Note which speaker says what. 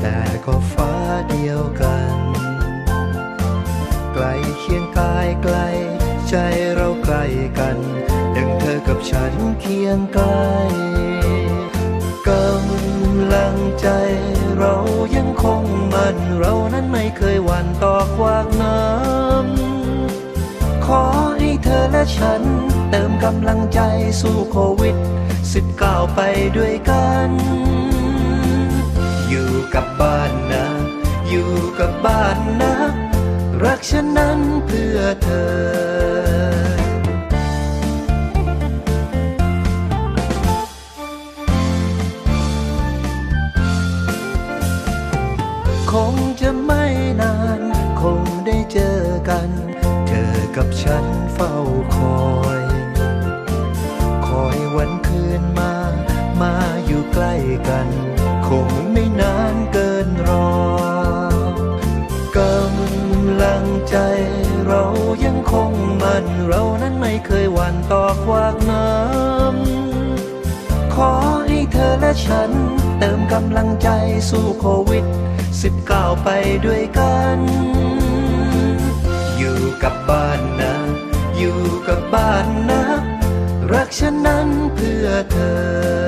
Speaker 1: แต่ก็ฟ้าเดียวกัน ไกลเคียงกายไกล ใจเราใกล้กัน ดังเธอกับฉันเคียงไกลกำลังใจเรายังคงมั่น เรานั้นไม่เคยหวั่นต่อควากน้ำขอให้เธอและฉัน เติมกำลังใจสู้โควิดสิบเก้าไปด้วยกัน อยู่กับบ้านนะรักฉันนั้นเพื่อเธอคงจะไม่นาน คงได้เจอกัน เธอกับฉันเฝ้าคอย คอยวันคืนมา มาอยู่ใกล้กันำลังใจ เรายังคงมันเรานั้นไม่เคยหวั่นต่อควากน้ำขอให้เธอและฉัน เติมกำลังใจสู้โควิด 19 ไปด้วยกัน อยู่กับบ้านนะ อยู่กับบ้านนะ รักฉันนั้นเพื่อเธอ